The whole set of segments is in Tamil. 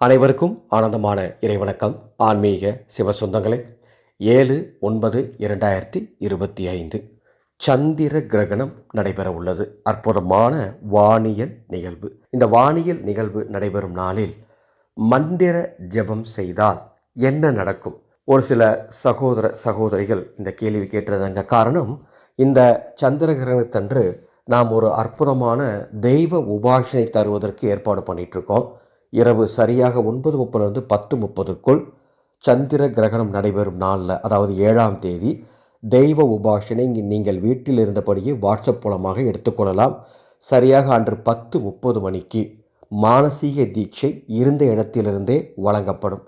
அனைவருக்கும் ஆனந்தமான இறைவணக்கம். ஆன்மீக சிவ சொந்தங்களே ஏழு ஒன்பது இரண்டாயிரத்தி இருபத்தி ஐந்து. சந்திர கிரகணம் நடைபெற உள்ளது. அற்புதமான வானியல் நிகழ்வு. இந்த வானியல் நிகழ்வு நடைபெறும் நாளில் மந்திர ஜெபம் செய்தால் என்ன நடக்கும்? ஒரு சில சகோதர சகோதரிகள் இந்த கேள்வி கேட்டதங்க காரணம் இந்த சந்திர கிரகணத்தன்று நாம் ஒரு அற்புதமான தெய்வ உபாசனை தருவதற்கு ஏற்பாடு பண்ணிகிட்ருக்கோம் இருக்கோம். இரவு சரியாக ஒன்பது முப்பதுலேருந்து பத்து முப்பதுக்குள் சந்திர கிரகணம் நடைபெறும் நாளில் அதாவது ஏழாம் தேதி. தெய்வ உபாஷனை நீங்கள் வீட்டில் இருந்தபடியே வாட்ஸ்அப் மூலமாக எடுத்துக்கொள்ளலாம் சரியாக அன்று பத்து முப்பது மணிக்கு மானசீக தீட்சை இருந்த இடத்திலிருந்தே வழங்கப்படும்.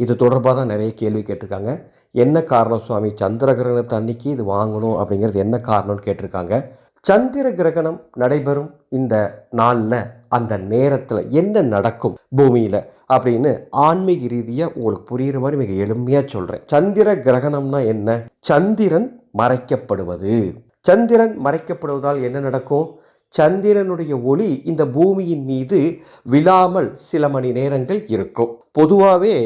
இது தொடர்பாக தான் நிறைய கேள்வி கேட்டிருக்காங்க. என்ன காரணம் சுவாமி? சந்திர கிரகணத்தை அன்னைக்கு இது வாங்கணும் அப்படிங்கிறது என்ன காரணம்னு கேட்டிருக்காங்க. சந்திர கிரகணம் நடைபெறும் இந்த நாளில் அந்த நேரத்தில் என்ன நடக்கும் பூமியில் அப்படின்னு ஆன்மீக ரீதியாக உங்களுக்கு புரிகிற மாதிரி மிக எளிமையாக சொல்கிறேன் சந்திர கிரகணம்னா என்ன? சந்திரன் மறைக்கப்படுவது. சந்திரன் மறைக்கப்படுவதால் என்ன நடக்கும்? சந்திரனுடைய ஒளி இந்த பூமியின் மீது விழாமல் சில மணி நேரங்கள் இருக்கும். பொதுவாகவே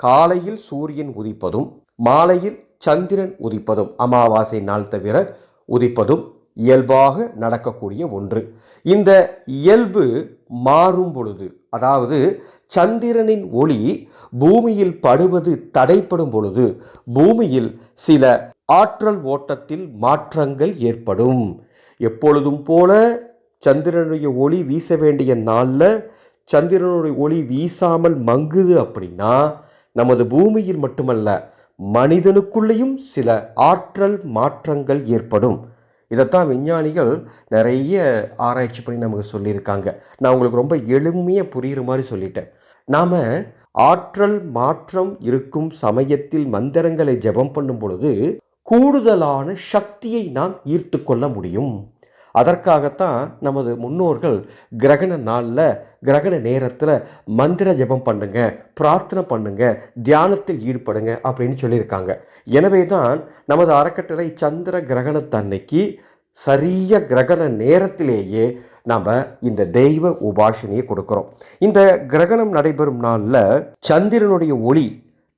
காலையில் சூரியன் உதிப்பதும் மாலையில் சந்திரன் உதிப்பதும் அமாவாசை நாள் தவிர உதிப்பதும் இயல்பாக நடக்கக்கூடிய ஒன்று. இந்த இயல்பு மாறும் பொழுது அதாவது சந்திரனின் ஒளி பூமியில் படுவது தடைப்படும் பொழுது பூமியில் சில ஆற்றல் ஓட்டத்தில் மாற்றங்கள் ஏற்படும். எப்பொழுதும் போல சந்திரனுடைய ஒளி வீச வேண்டிய நாளில் சந்திரனுடைய ஒளி வீசாமல் மங்குது அப்படின்னா நமது பூமியில் மட்டுமல்ல மனிதனுக்குள்ளேயும் சில ஆற்றல் மாற்றங்கள் ஏற்படும். இதைத்தான் விஞ்ஞானிகள் நிறைய ஆராய்ச்சி பண்ணி நமக்கு சொல்லியிருக்காங்க. நான் உங்களுக்கு ரொம்ப எளிமையாக புரிகிற மாதிரி சொல்லிட்டேன். நாம் ஆற்றல் மாற்றம் இருக்கும் சமயத்தில் மந்திரங்களை ஜெபம் பண்ணும் பொழுது கூடுதலான சக்தியை நாம் ஈர்த்து கொள்ள முடியும். அதற்காகத்தான் நமது முன்னோர்கள் கிரகண நாளில் கிரகண நேரத்தில் மந்திர ஜெபம் பண்ணுங்க பிரார்த்தனை பண்ணுங்க தியானத்தில் ஈடுபடுங்க அப்படின்னு சொல்லியிருக்காங்க. எனவே தான் நமது அறக்கட்டளை சந்திர கிரகணத்தன்னைக்கு சரிய கிரகண நேரத்திலேயே நாம் இந்த தெய்வ உபாசனையை கொடுக்குறோம். இந்த கிரகணம் நடைபெறும் நாளில் சந்திரனுடைய ஒளி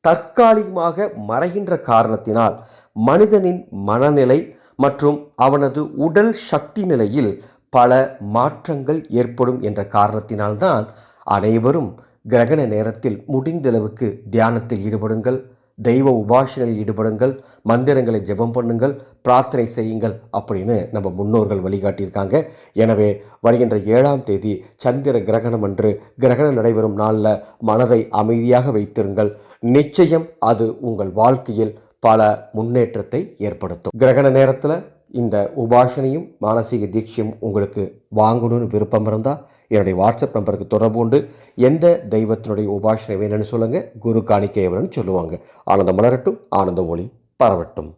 தற்காலிகமாக மறைகின்ற காரணத்தினால் மனிதனின் மனநிலை மற்றும் அவனது உடல் சக்தி நிலையில் பல மாற்றங்கள் ஏற்படும் என்ற காரணத்தினால்தான் அனைவரும் கிரகண நேரத்தில் முடிந்தளவுக்கு தியானத்தில் ஈடுபடுங்கள். தெய்வ உபாசனையில் ஈடுபடுங்கள். மந்திரங்களை ஜெபம் பண்ணுங்கள். பிரார்த்தனை செய்யுங்கள் அப்படின்னு நம்ம முன்னோர்கள் வழிகாட்டியிருக்காங்க. எனவே வருகின்ற ஏழாம் தேதி சந்திர கிரகணம் அன்று கிரகணம் நடைபெறும் நாளில் மனதை அமைதியாக வைத்திருங்கள். நிச்சயம் அது உங்கள் வாழ்க்கையில் பல முன்னேற்றத்தை ஏற்படுத்தும். கிரகண நேரத்தில் இந்த உபாசனையும் மானசீக தீட்சையும் உங்களுக்கு வாங்கணும்னு விருப்பம் இருந்தால் என்னுடைய வாட்ஸ்அப் நம்பருக்கு தொடர்பு கொண்டு எந்த தெய்வத்தினுடைய உபாசனை வேணும்னு சொல்லுங்கள் குரு காணிக்கை எவ்வளோன்னு சொல்லுவாங்க. ஆனந்தம் மலரட்டும் ஆனந்த ஒளி பரவட்டும்.